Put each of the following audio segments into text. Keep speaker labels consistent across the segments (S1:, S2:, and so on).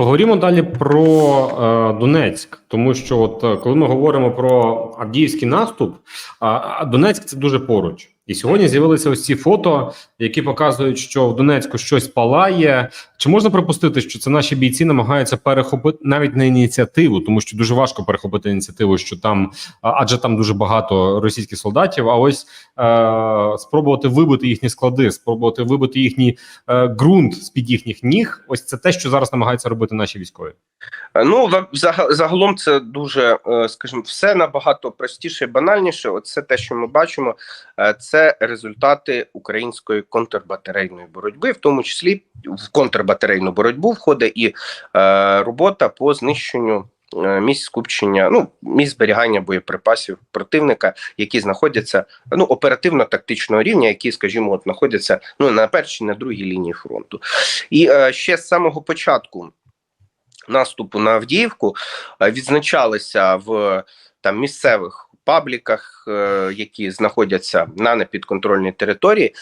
S1: Поговоримо далі про е, Донецьк, тому що от е, коли ми говоримо про Авдіївський наступ, а Донецьк це дуже поруч. І сьогодні з'явилися ось ці фото, які показують, що в Донецьку щось палає. Чи можна припустити, що це наші бійці намагаються перехопити навіть на ініціативу, тому що дуже важко перехопити ініціативу, що там, адже там дуже багато російських солдатів. А ось е, спробувати вибити їхні склади, спробувати вибити їхній е, ґрунт з під їхніх ніг. Ось це те, що зараз намагаються робити наші військові.
S2: Е, Ну загалом це дуже, е, скажімо, все набагато простіше і банальніше. Оце те, що ми бачимо, е, це результати української контрбатарейної боротьби, в тому числі в контрбатарейну боротьбу входить і е, робота по знищенню. е, Місць скупчення, ну місць зберігання боєприпасів противника, які знаходяться ну оперативно-тактичного рівня, які, скажімо, от знаходяться ну на першій, на другій лінії фронту, і е, ще з самого початку наступу на Авдіївку е, відзначалися в там місцевих пабліках, е, які знаходяться на непідконтрольній території.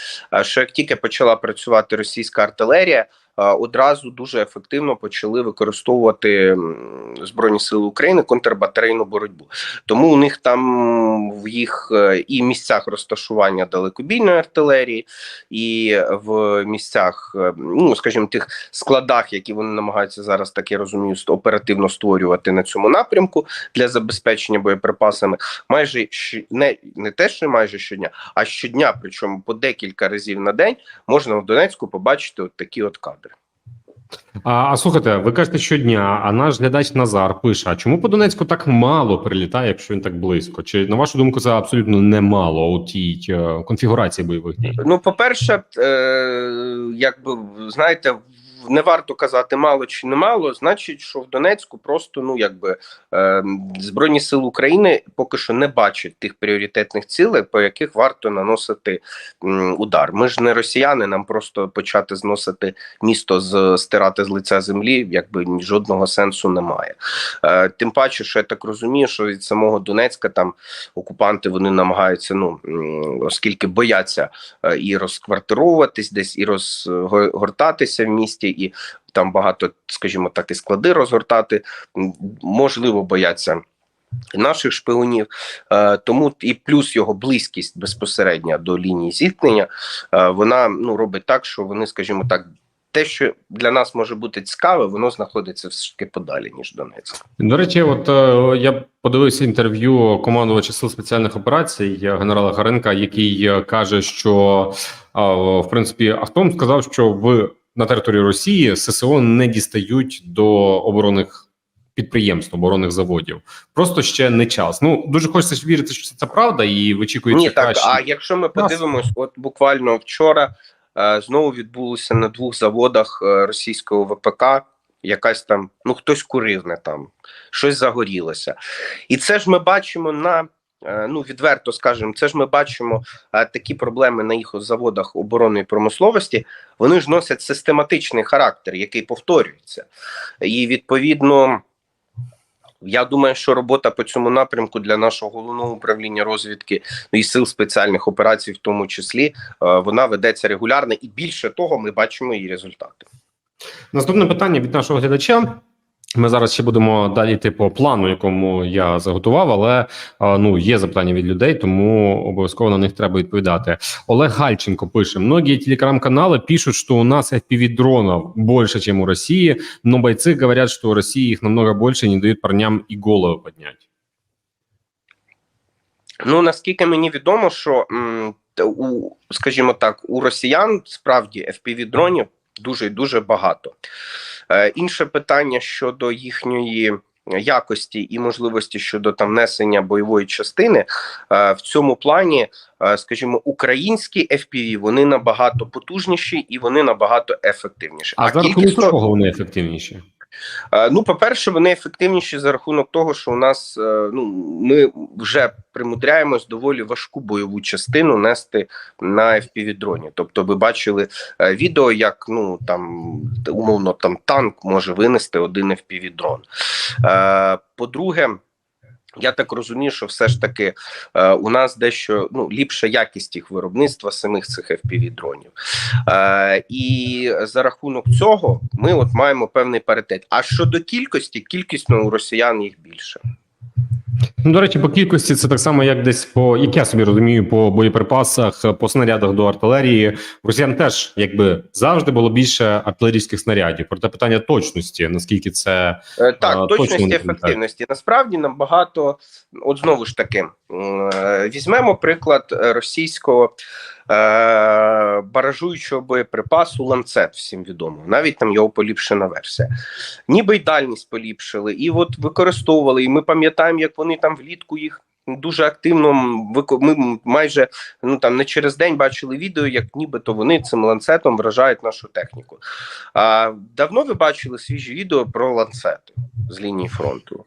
S2: Що як тільки почала працювати російська артилерія, одразу дуже ефективно почали використовувати збройні сили України контрбатарейну боротьбу. Тому у них там в їх е, і місцях розташування далекобійної артилерії, і в місцях, е, ну скажімо, тих складах, які вони намагаються зараз, так я розумію, оперативно створювати на цьому напрямку для забезпечення боєприпасами, майже не, не те, що майже щодня, а щодня, причому по декілька разів на день, можна в Донецьку побачити от такі от кадри.
S1: А, а слухайте, ви кажете щодня, а наш глядач Назар пише: а чому по Донецьку так мало прилітає, якщо він так близько? Чи на вашу думку це абсолютно немало у тій е, конфігурації бойових дій?
S2: Ну, по-перше, е, якби знаєте, не варто казати мало чи не мало, значить, що в Донецьку просто ну якби е, збройні сили України поки що не бачать тих пріоритетних цілей, по яких варто наносити м, удар. Ми ж не росіяни, нам просто почати зносити місто з стирати з лиця землі, якби жодного сенсу немає. Е, тим паче, що я так розумію, що від самого Донецька там окупанти вони намагаються, ну оскільки бояться е, і розквартировуватись десь, і розгортатися в місті, і там багато, скажімо так, і склади розгортати. Можливо, бояться. Наших шпигунів, е, тому і плюс його близькість безпосередня до лінії зіткнення, е, вона ну робить так, що вони, скажімо так, те, що для нас може бути цікаве, воно знаходиться все ж таки подалі ніж Донецьк.
S1: До речі, от е, я подивився інтерв'ю командувача сил спеціальних операцій генерала Гаренка, який каже, що в принципі Ахтом сказав, що в на території Росії ССО не дістають до оборонних підприємств, оборонних заводів. Просто ще не час. Ну дуже хочеться вірити, що це правда, і вичікується
S2: Ні, так. А якщо ми подивимось, от буквально вчора е, знову відбулося на двох заводах е, російського ВПК. Якась там, ну хтось курив не там, щось загорілося, і це ж ми бачимо на ну відверто скажемо, це ж ми бачимо е, такі проблеми на їх заводах оборонної промисловості. Вони ж носять систематичний характер, який повторюється, і відповідно. Я думаю, що робота по цьому напрямку для нашого головного управління розвідки ну, і сил спеціальних операцій, в тому числі, е, вона ведеться регулярно, і більше того, ми бачимо її результати.
S1: Наступне питання від нашого глядача. Ми зараз ще будемо далі йти по плану, якому я заготував, але ну є запитання від людей, тому обов'язково на них треба відповідати. Олег Гальченко пише: многие телеграм-каналы пишут, что у нас FPV дронов больше, чем у России, но бойцы говорят, что у России их намного больше и не дают парням и голову поднять.
S2: Ну наскільки мені відомо, що у, скажімо так, у росіян справді fpv дронів дуже і дуже багато. Е, інше питання щодо їхньої. Якості і можливості щодо там внесення бойової частини е, в цьому плані, е, скажімо, українські FPV, вони набагато потужніші і вони набагато ефективніші.
S1: А, за рахунок
S2: кількісно-
S1: чого вони ефективніші?
S2: Е, Ну, по-перше, вони ефективніші за рахунок того, що у нас е, ну ми вже примудряємось доволі важку бойову частину нести на fpv дроні. Тобто, ви бачили е, відео, як ну там умовно там танк може винести один fpv дрон. По-друге. Я так розумію, що все ж таки е, у нас дещо ну ліпша якість їх виробництва самих цих fpv дронів. Е, і за рахунок цього ми от маємо певний паритет. А щодо кількості, кількісно у росіян їх більше.
S1: Ну, до речі, по кількості це так само, як десь по як я собі розумію, по боєприпасах, по снарядах до артилерії. Росіян теж якби завжди було більше артилерійських снарядів. Проте питання точності, наскільки це
S2: Е, Так,
S1: А,
S2: точності
S1: точно
S2: ефективності. Насправді нам багато, от знову ж таки, е, візьмемо приклад е, російського е, баражуючого боєприпасу ланцет, всім відомо. Навіть там його поліпшена версія. Ніби й дальність поліпшили, і от використовували. І ми пам'ятаємо, як вони там влітку їх. Дуже активно ми майже ну там не через день бачили відео, як нібито вони цим ланцетом вражають нашу техніку. А давно ви бачили свіжі відео про ланцети з лінії фронту?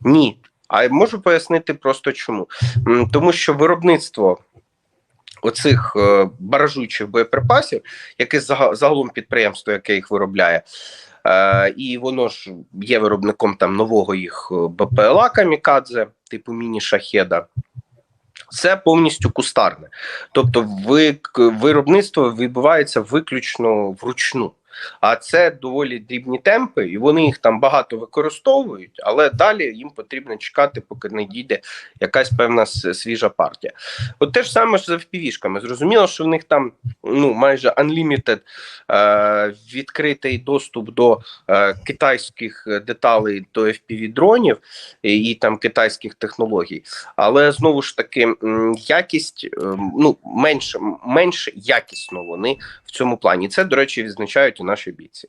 S2: Ні. А можу пояснити просто чому. Тому що виробництво оцих е, баражуючих боєприпасів, яке загалом підприємство, яке їх виробляє, е, і воно ж є виробником там нового їх е, БПЛА Камікадзе, типу міні-шахеда. Це повністю кустарне, тобто ви, виробництво відбувається виключно вручну. А це доволі дрібні темпи, і вони їх там багато використовують, але далі їм потрібно чекати, поки не дійде якась певна свіжа партія. От те ж саме з FPV-шками. Зрозуміло, що в них там ну майже unlimited е, відкритий доступ до е, китайських деталей до FPV дронів і, і там китайських технологій. Але знову ж таки, якість е, ну менше, менш якісно вони в цьому плані. Це, до речі, відзначають наші бійці.